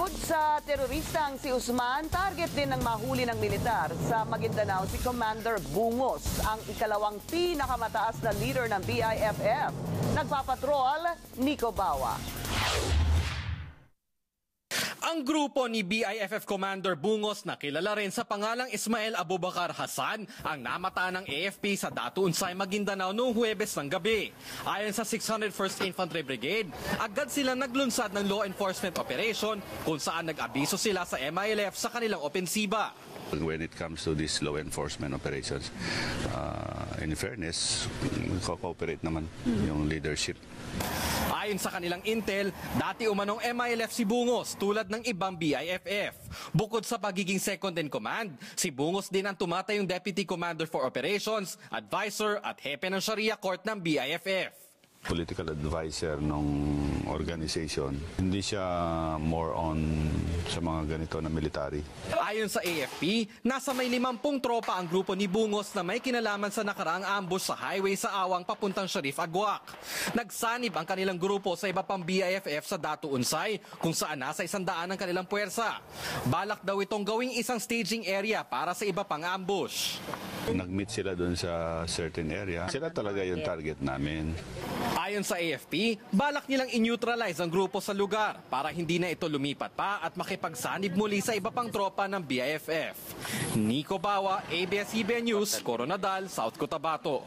Bukod sa teroristang si Usman, target din ng mahuli ng militar sa Maguindanao si Commander Bungos, ang ikalawang pinakamataas na leader ng BIFF. Nagpapatrol, Nico Bawa. Ang grupo ni BIFF Commander Bungos na kilala rin sa pangalang Ismael Abubakar Hassan ang namata ng AFP sa Datu Unsay, Maguindanao noong Huwebes ng gabi. Ayon sa 601st Infantry Brigade, agad silang naglunsad ng law enforcement operation kung saan nag-abiso sila sa MILF sa kanilang opensiba. When it comes to these law enforcement operations, uh, in fairness, co-cooperate naman yung leadership. Ayon sa kanilang intel, dati umanong MILF si Bungos tulad ng ibang BIFF. Bukod sa pagiging second in command, si Bungos din ang tumatayong Deputy Commander for Operations, Advisor at Hepe ng Sharia Court ng BIFF. Political advisor ng organization. Hindi siya more on sa mga ganito na military. Ayon sa AFP, nasa may limampung tropa ang grupo ni Bungos na may kinalaman sa nakaraang ambush sa highway sa Awang papuntang Sharif Agwak. Nagsanib ang kanilang grupo sa iba pang BIFF sa Datu Unsay kung saan nasa isang daan ang kanilang puwersa. Balak daw itong gawing isang staging area para sa iba pang ambush. Nag-meet sila doon sa certain area. Sila talaga yung target namin. Ayon sa AFP, balak nilang in-neutralize ang grupo sa lugar para hindi na ito lumipat pa at makipagsanib muli sa iba pang tropa ng BIFF. Nico Bawa, ABS-CBN News, Coronadal, South Cotabato.